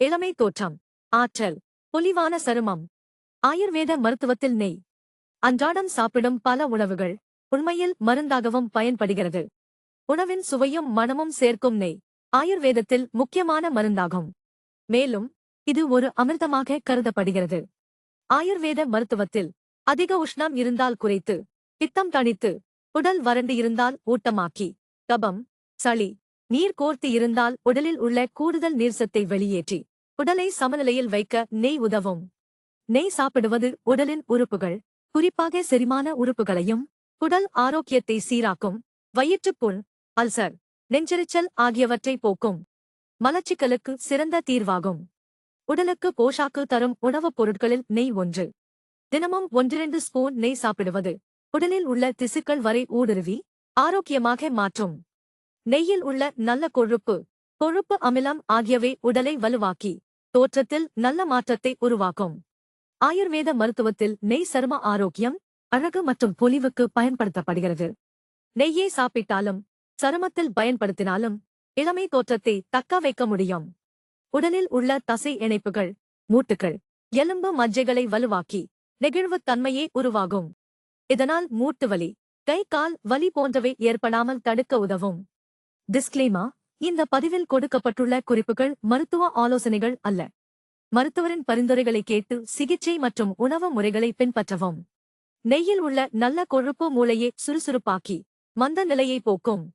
இளமை தோற்றம். ஆற்றல். பொலிவான சருமம். ஆயுர்வேத மருத்துவத்தில் நெய். அன்றாடம் சாப்பிடும் பல உணவுகள் உண்மையில் மருந்தாகவும் பயன்படுகிறது. உணவின் சுவையும் மணமும் சேர்க்கும் நெய் ஆயுர்வேதத்தில் முக்கியமான மருந்தாகும். மேலும் இது ஒரு அமிர்தமாக கருதப்படுகிறது. ஆயுர்வேத மருத்துவத்தில் அதிக உஷ்ணம் இருந்தால் குறைத்து பித்தம் தணித்து உடல் வறண்டு இருந்தால் ஊட்டமாக்கி கபம் சளி நீர் கோர்த்து இருந்தால் உடலில் உள்ள கூடுதல் நீர்சத்தை வெளியேற்றி உடலை சமநிலையில் வைக்க நெய் உதவும். நெய் சாப்பிடுவது உடலின் உறுப்புகள் குறிப்பாக செரிமான உறுப்புகளையும் உடல் ஆரோக்கியத்தை சீராக்கும் வயிற்றுப்புண் அல்சர் நெஞ்செரிச்சல் ஆகியவற்றை போக்கும். மலச்சிக்கலுக்கு சிறந்த தீர்வாகும். உடலுக்கு போஷாக்கு தரும் உணவுப் பொருட்களில் நெய் ஒன்று. தினமும் ஒன்றிரண்டு ஸ்பூன் நெய் சாப்பிடுவது உடலில் உள்ள திசுக்கள் வரை ஊடுருவி ஆரோக்கியமாக மாற்றும். நெய்யில் உள்ள நல்ல கொழுப்பு. கொழுப்பு அமிலம் ஆகியவை உடலை வலுவாக்கி தோற்றத்தில் நல்ல மாற்றத்தை உருவாக்கும். ஆயுர்வேத மருத்துவத்தில் நெய் சரும ஆரோக்கியம் அழகு மற்றும் பொலிவுக்கு பயன்படுத்தப்படுகிறது. நெய்யை சாப்பிட்டாலும் சருமத்தில் பயன்படுத்தினாலும் இளமை தோற்றத்தை தக்க வைக்க முடியும். உடலில் உள்ள தசை இணைப்புகள் மூட்டுகள் எலும்பு மஜ்ஜைகளை வலுவாக்கி நெகிழ்வுத் தன்மையே உருவாகும். இதனால் மூட்டு வலி கை கால் வலி போன்றவை ஏற்படாமல் தடுக்க உதவும். டிஸ்க்ளைமா இந்த பதிவில் கொடுக்கப்பட்டுள்ள குறிப்புகள் மருத்துவ ஆலோசனைகள் அல்ல. மருத்துவரின் பரிந்துரைகளை கேட்டு சிகிச்சை மற்றும் உணவு முறைகளை பின்பற்றவும். நெய்யில் உள்ள நல்ல கொழுப்பு மூளையை சுறுசுறுப்பாக்கி மந்த நிலையை போக்கும்.